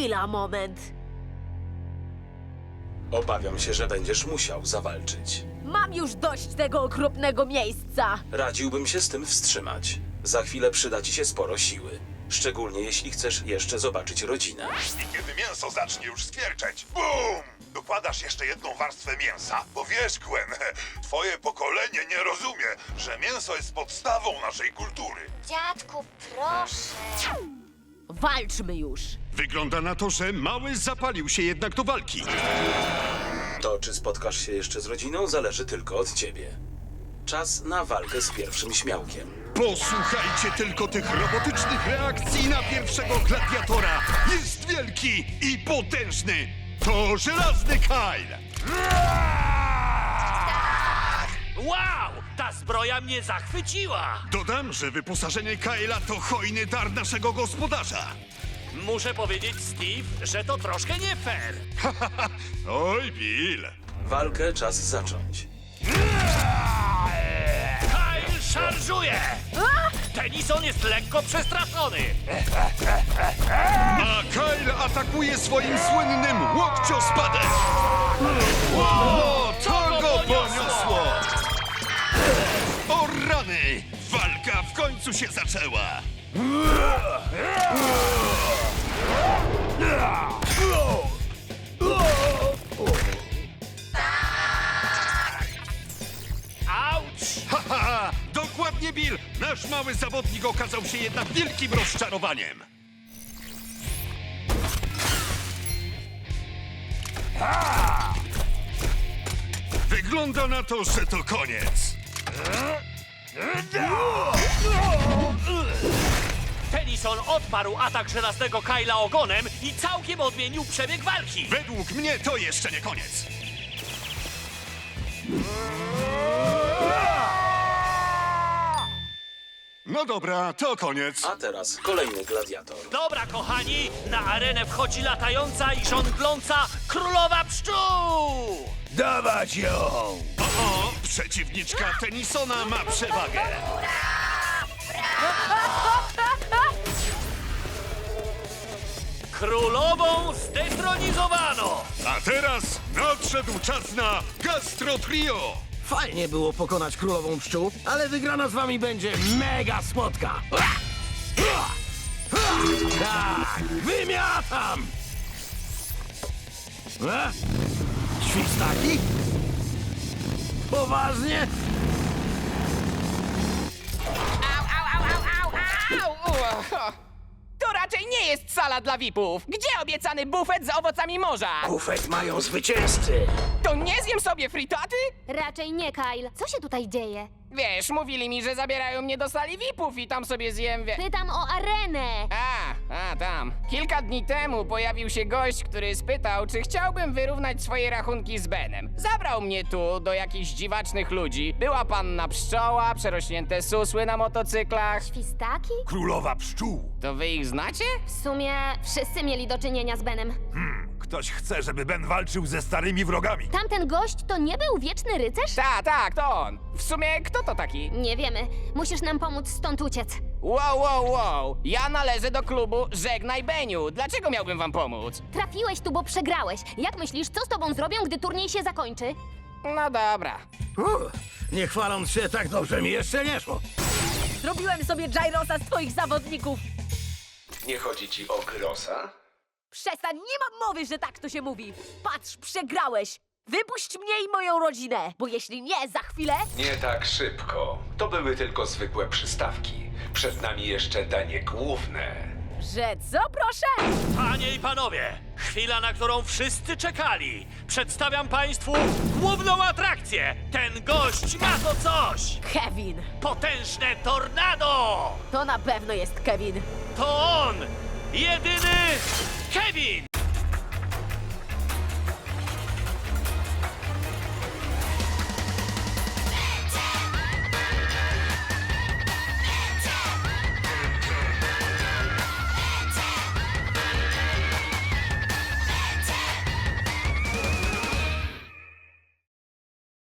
Chwila, moment. Obawiam się, że będziesz musiał zawalczyć. Mam już dość tego okropnego miejsca. Radziłbym się z tym wstrzymać. Za chwilę przyda ci się sporo siły. Szczególnie jeśli chcesz jeszcze zobaczyć rodzinę. I kiedy mięso zacznie już skwierczeć, BUM! Dokładasz jeszcze jedną warstwę mięsa, bo wiesz, Gwen, twoje pokolenie nie rozumie, że mięso jest podstawą naszej kultury. Dziadku, proszę. Walczmy już. Wygląda na to, że mały zapalił się jednak do walki. To, czy spotkasz się jeszcze z rodziną, zależy tylko od ciebie. Czas na walkę z pierwszym śmiałkiem. Posłuchajcie tylko tych robotycznych reakcji na pierwszego gladiatora. Jest wielki i potężny. To żelazny Kyle. Wow! Ta zbroja mnie zachwyciła! Dodam, że wyposażenie Kyla to hojny dar naszego gospodarza. Muszę powiedzieć, Steve, że to troszkę nie fair. Oj, Bill. Walkę czas zacząć. Kyle szarżuje! Tennyson jest lekko przestraszony. A Kyle atakuje swoim słynnym łokciospadem. O, to go poniosło! O rany! Walka w końcu się zaczęła! Ha, ha, ha! Dokładnie, Bill! Nasz mały zawodnik okazał się jednak wielkim rozczarowaniem. Wygląda na to, że to koniec. Tennyson odparł atak żelaznego Kyla ogonem i całkiem odmienił przebieg walki. Według mnie to jeszcze nie koniec. No dobra, to koniec. A teraz kolejny gladiator. Dobra, kochani, na arenę wchodzi latająca i żongląca królowa pszczół! Dawać ją! O, przeciwniczka Tennisona ma przewagę. Królową zdetronizowano! A teraz nadszedł czas na Gastro Trio. Fajnie było pokonać królową pszczół, ale wygrana z wami będzie mega słodka! Tak, wymiatam! E? Świstaki? Poważnie? Au, au, au, au, au, au! Nie jest sala dla VIP-ów. Gdzie obiecany bufet z owocami morza? Bufet mają zwycięzcy! To nie zjem sobie fritaty? Raczej nie, Kyle. Co się tutaj dzieje? Wiesz, mówili mi, że zabierają mnie do sali VIP-ów i tam sobie zjem wie... Pytam o arenę. A, a, tam. Kilka dni temu pojawił się gość, który spytał, czy chciałbym wyrównać swoje rachunki z Benem. Zabrał mnie tu do jakichś dziwacznych ludzi. Była panna pszczoła, przerośnięte susły na motocyklach. Świstaki? Królowa pszczół! To wy ich znacie? W sumie wszyscy mieli do czynienia z Benem. Ktoś chce, żeby Ben walczył ze starymi wrogami. Tamten gość to nie był wieczny rycerz? Tak, tak, to on. W sumie, kto to taki? Nie wiemy. Musisz nam pomóc stąd uciec. Wow, wow, wow! Ja należę do klubu Żegnaj Beniu. Dlaczego miałbym wam pomóc? Trafiłeś tu, bo przegrałeś. Jak myślisz, co z tobą zrobią, gdy turniej się zakończy? No dobra. Uff, nie chwaląc się, tak dobrze mi jeszcze nie szło. Zrobiłem sobie gyrosa z twoich zawodników. Nie chodzi ci o Grossa? Przestań, nie mam mowy, że tak to się mówi. Patrz, przegrałeś. Wypuść mnie i moją rodzinę, bo jeśli nie, za chwilę... Nie tak szybko. To były tylko zwykłe przystawki. Przed nami jeszcze danie główne. Że co, proszę? Panie i panowie, chwila, na którą wszyscy czekali. Przedstawiam państwu główną atrakcję. Ten gość ma to coś. Kevin. Potężne tornado! To na pewno jest Kevin. To on! Jedyny Kevin!